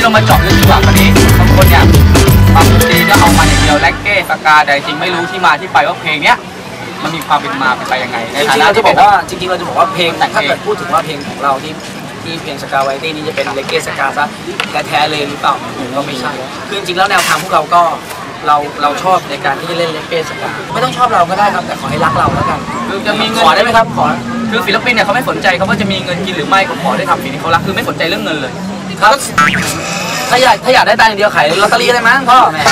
นี้เรามาเจาะลึกดีกว่าคนนี้บางคนเนี่ยบางดนตรีก็เอามาอย่างเดียวแล็กเก้สกาแต่จริงไม่รู้ที่มาที่ไปว่าเพลงเนี้ยมันมีความเป็นมาเป็นไปยังไงในจฐาริงๆนะเราจะที่บเป็อนกว่าจริงๆเราจะบอกว่าเพลงแต่ถ้าเกิดพูดถึงว่าเพลงของเราที่ที่เพลงสกาไวตี้นี่จะเป็นเลเกสกาซะแท้ๆเลยหรือเปล่าผมก็ไม่ใช่คือจริงๆแล้วแนวทางพวกเราก็เราเราชอบในการที่จะเล่นเลเกสกาไม่ต้องชอบเราก็ได้ครับแต่ขอให้รักเราแล้วกันคือจะมีเงิขอได้ไหมครับขอ คือศิลปินเนี่ยเขาไม่สนใจเขาว่าจะมีเงินกินหรือไม่เขาขอได้ทำสิ่งที่เขารักคือไม่สนใจเรื่องเงินเลย ครับ ถ้าอยากถ้าอยากได้ตังค์อย่างเดียวขายลอตเตอรี่ได้มั้งพ่อแม่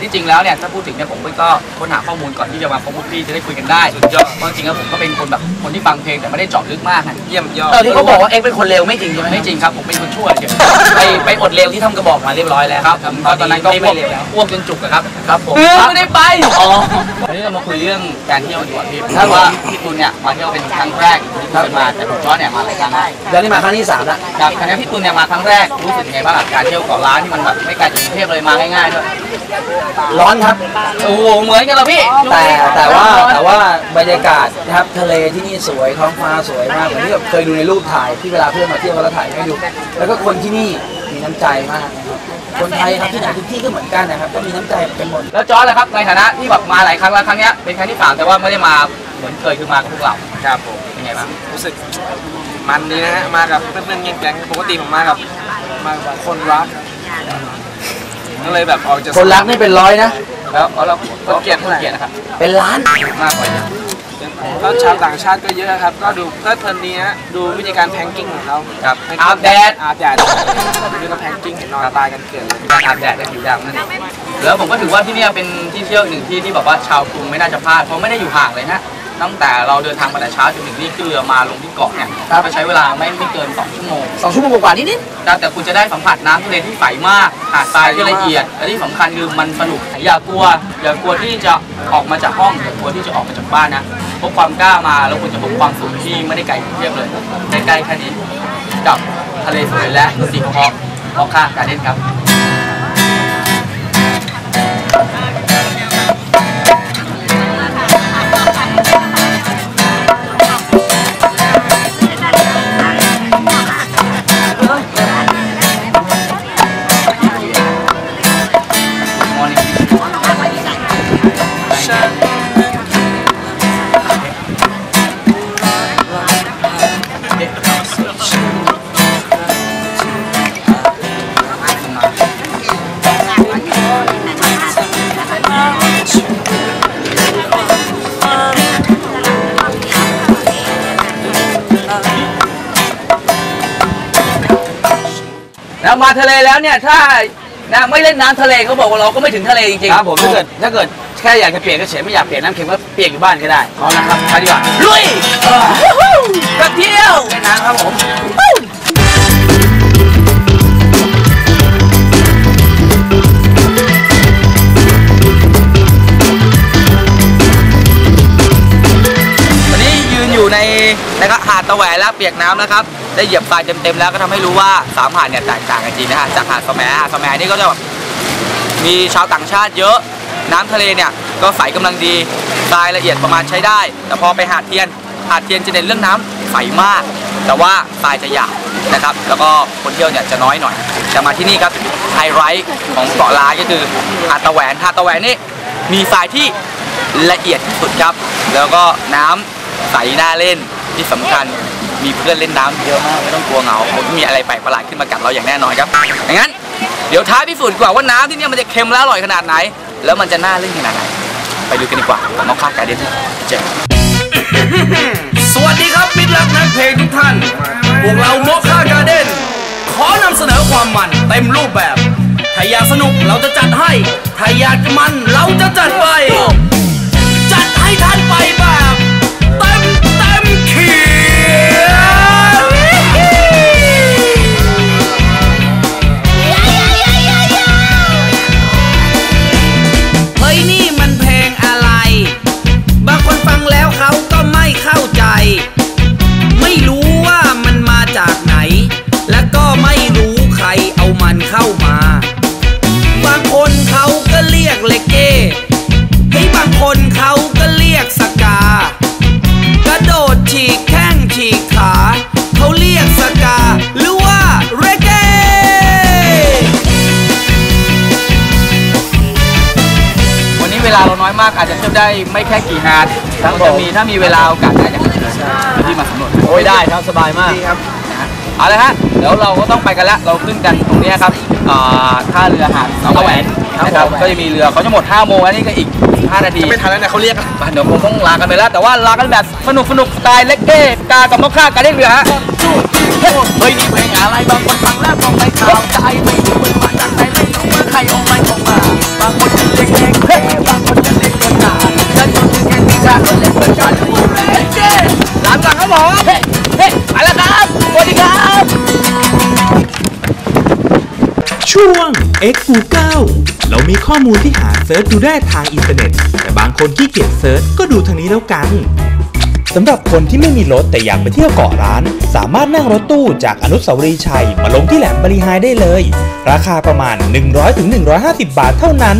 ที่จริงแล้วเนี่ยถ้าพูดถึงเนี่ยผมก็ค้นหาข้อมูลก่อนที่จะมาพบพวกพี่จะได้คุยกันได้สุดยอดเพราะจริงๆแล้วผมก็เป็นคนแบบคนที่ฟังเพลงแต่ไม่ได้เจาะลึกมากนะเยี่ยมยอดเออที่เขาบอกว่าเอ็กเป็นคนเลวไม่จริงใช่ไหมไม่จริงครับผมเป็นคนชั่วเฉยไปไปอดเลวที่ทำกระบอกมาเรียบร้อยแล้วครับผมตอนนั้นก็ไม่อ้วไม่กเลวแล้วอ้วกจนจุกอะครับครับผมเออไม่ได้ไปอ๋อวันนี้เรามาคุยเรื่องการเที่ยวดีกว่าพี่เพราะว่าพี่ตุลเนี่ยมาเที่ยวเป็นครั้งแรกที่เคยมาแต่ผมจอร์จเนี่ยมาหลายครั้งแล้วเดี๋ยวนี้มาครั้งที่สามแล้วครับครั้งนี้พี่ตุลเนี่ยมาครั้งแรกรู้สึกยังไงบ้างกับการเที่ยวเกาะล้านที่มันแบบไม่ไกลจากกรุงเทพเลยมาง่ายๆด้วยร้อนครับ โอ้โหเหมือนกันเหรอพี่ แต่แต่ว่าแต่ว่าบรรยากาศนะครับทะเลที่นี่สวยท้องฟ้าสวยมากเหมือนที่แบบเคยดูในรูปถ่ายที่เวลาเพื่อนมาเที่ยวเขาแล้วถ่ายให้ดู แล้วก็คนที่นี่มีน้ำใจมากนะครับคนไทยครับที่ไหนทุกที่ก็เหมือนกันนะครับก็มีน้ำใจกันหมดแล้วจอร์จล่ะครับในฐานะที่แบบมาหลายครั้งแล้วครั้งเนี้ยเป็นครั้งที่สามแต่ว่าไม่ได้มาเหมือนเคยคือมากับพวกเราครับผมเป็นไงบ้างรู้สึกมันดีนะฮะมากับเพื่อนๆแก๊งๆปกติผมมากับมากับคนรัก ก็เลยแบบออกจะคนรักนี่เป็นร้อยนะแล้วแล้วเราคนเกลียดคนเกลียดนะครับเป็นล้านมากกว่าเยอะแล้วชาวต่างชาติก็เยอะครับ ก็ดูเพลิดเพลินดีฮะดูวิธีการแพงกิ้งของเขาครับให้อาบแดดอาบแดดดูก็แพงกิ้งเห็นนอนตายกันเกลื่อนเลยการอาบแดดและผิวดำนั่นเองแล้วผมก็ถือว่าที่เนี่ยเป็นที่เที่ยวอีกหนึ่งที่ที่แบบว่าชาวกรุงไม่น่าจะพลาดเพราะไม่ได้อยู่ห่างเลยนะ ตั้งแต่เราเดินทางมาแต่เช้าจนถึงนี่คือเรือมาลงที่เกาะเนี่ยก็ใช้เวลาไม่ไม่เกิน 2 ชั่วโมงสองชั่วโมงกว่าๆนิดแต่แต่คุณจะได้สัมผัสน้ำทะเลที่ใสมากหาดทรายที่ละเอียดและที่สำคัญคือมันสนุกอย่ากลัว อย่ากลัวที่จะออกมาจากห้องอย่ากลัวที่จะออกมาจากบ้านนะพกความกล้ามาแล้วคุณจะพบความสุขที่ไม่ได้ไกลกรุงเทพเลยใกล้ๆแค่นี้กับทะเลสวยและดนตรีเพราะเพราะค่าการเล่นครับ แล้วมาทะเลแล้วเนี่ยถ้านะไม่เล่นน้ำทะเลเขาบอกว่าเราก็ไม่ถึงทะเลจริงๆครับผมถ้าเกิดถ้าเกิดแค่อยากจะเปลี่ยนก็เฉยไม่อยากเปลี่ยนน้ำเค็มก็เปลี่ยนอยู่บ้านก็ได้เอาละครับไปดีกว่าลุยไปเที่ยวเล่นน้ำครับผมวันนี้ยืนอยู่ในนะครับหาดตะแหวนแล้วเปียกน้ำนะครับ ได้เหยียบทรายเต็มๆแล้วก็ทำให้รู้ว่าสามหาดเนี่ยแตกต่างกันจริงนะฮะจากหาดสมหาดสแหนี่ก็จะแบบมีชาวต่างชาติเยอะ น้ำทะเลเนี่ยก็ใสกำลังดีทรายละเอียดประมาณใช้ได้ แต่พอไปหาดเทียนหาดเทียนจะเด่นเรื่องน้ำใสมาก แต่ว่าทรายจะหยาบนะครับ แล้วก็คนเที่ยวเนี่ยจะน้อยหน่อยแต่มาที่นี่ครับไฮไลท์ของเกาะล้านก็คือหาดตะแหวนหาดตะแหวนนี่มีทรายที่ละเอียดที่สุดครับ แล้วก็น้ำใสน่าเล่นที่สำคัญ มีเพื่อนเล่นน้ำเยอะมากไม่ต้องกลัวเหงาผมมีอะไรแปลกประหลาดขึ้นมากัดเราอย่างแน่นอนครับอย่างนั้น เดี๋ยวท้ายพิสูจน์ดีกว่าว่าน้ำที่เนี่ยมันจะเค็มและอร่อยขนาดไหน แล้วมันจะน่าเล่นขนาดไหน ไปดูกันดีกว่ากับน้องข้าการเดนเจ๊สวัสดีครับมิตรรักนักเพลงทุกท่าน พวกเราโมคาการ์เด้นขอนำเสนอความมันเต็มรูปแบบ ถ้าอยากสนุกเราจะจัดให้ ถ้าอยากมันเราจะจัดไป จัดให้ท่านไปแบ มากอาจจะเทียบได้ไม่แค่กี่ฮาร์ดเราจะมีถ้ามีเวลาโอกาสได้อยากจะเชิญที่มาสำรวจโอ้ยได้ครับสบายมาก ดีครับ เอาละฮะเดี๋ยวเราก็ต้องไปกันละเราขึ้นกันตรงเนี้ยครับอ่าท่าเรือหาดเสาแหวนนะครับก็จะมีเรือเขาจะหมด5โมงแล้วนี่ก็อีก 5 นาที ไม่ทันแล้วเนี่ยเขาเรียกเดี๋ยวคงต้องลากันไปแล้ว แต่ว่าลากันแบบสนุกสนุกสไตล์เล็กเก้กากับมอคค่าการเล่นเรือฮะเฮ้ยนี่เพลงอะไรบางคนฟังแล้วก็ไม่เข้าใจไม่รู้มันมาจากไหนไม่รู้ว่าใครเอาไม้ออกมาบางคน ช่วง X Google เรามีข้อมูลที่หาเซิร์ชดูได้ทางอินเทอร์เน็ต แต่บางคนขี้เกียจเซิร์ชก็ดูทางนี้แล้วกันสำหรับคนที่ไม่มีรถแต่อยากไปเที่ยวเกาะร้าน สามารถนั่งรถตู้จากอนุสาวรีย์ชัย มาลงที่แหลมบริหายได้เลย ราคาประมาณ 100-150 บาทเท่านั้น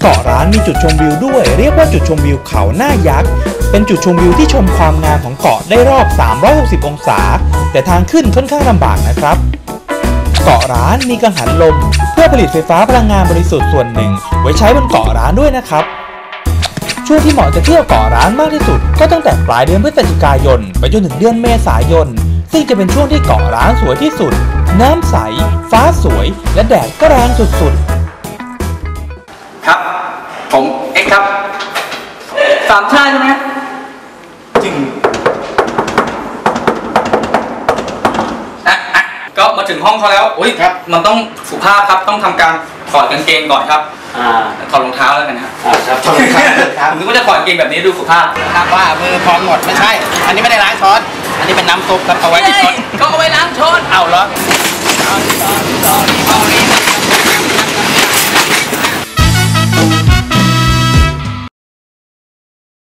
เกาะร้านมีจุดชมวิวด้วย เรียกว่าจุดชมวิวเขาหน้ายักษ์ เป็นจุดชมวิวที่ชมความงามของเกาะได้รอบ 360 องศา แต่ทางขึ้นค่อนข้างลำบากนะครับ เกาะร้านมีกังหันลม เพื่อผลิตไฟฟ้าพลังงานบริสุทธิ์ส่วนหนึ่ง ไว้ใช้บนเกาะร้านด้วยนะครับช่วงที่เหมาะจะเที่ยวเกาะร้านมากที่สุด ก็ตั้งแต่ปลายเดือนพฤศจิกายน ไปจนถึงเดือนเมษายน ซึ่งจะเป็นช่วงที่เกาะร้านสวยที่สุด น้ำใส ฟ้าสวย และแดดก็แรงสุดๆ ครับ ผมเอ็กซ์ครับสามชาติใช่ไหมจริงอะอะก็มา ถึงห้องเขาแล้วอุ้ยครับมันต้องสุภาพครับต้องทำการถอดกางเกงก่อนครับอ่าถอดรองเท้าแล้วกันครับครับขอบคุณครับ ผมนึกว่าจะถอดกางเกงแบบนี้ดูสุภาพ ครับว่ามือพร้อมหมดไม่ใช่ อันนี้ไม่ได้ล้างช้อน อันนี้เป็นน้ำซุปครับเอาไว้ที่ช้อนก็เอาไว้ล้างช้อนเอาเหรอ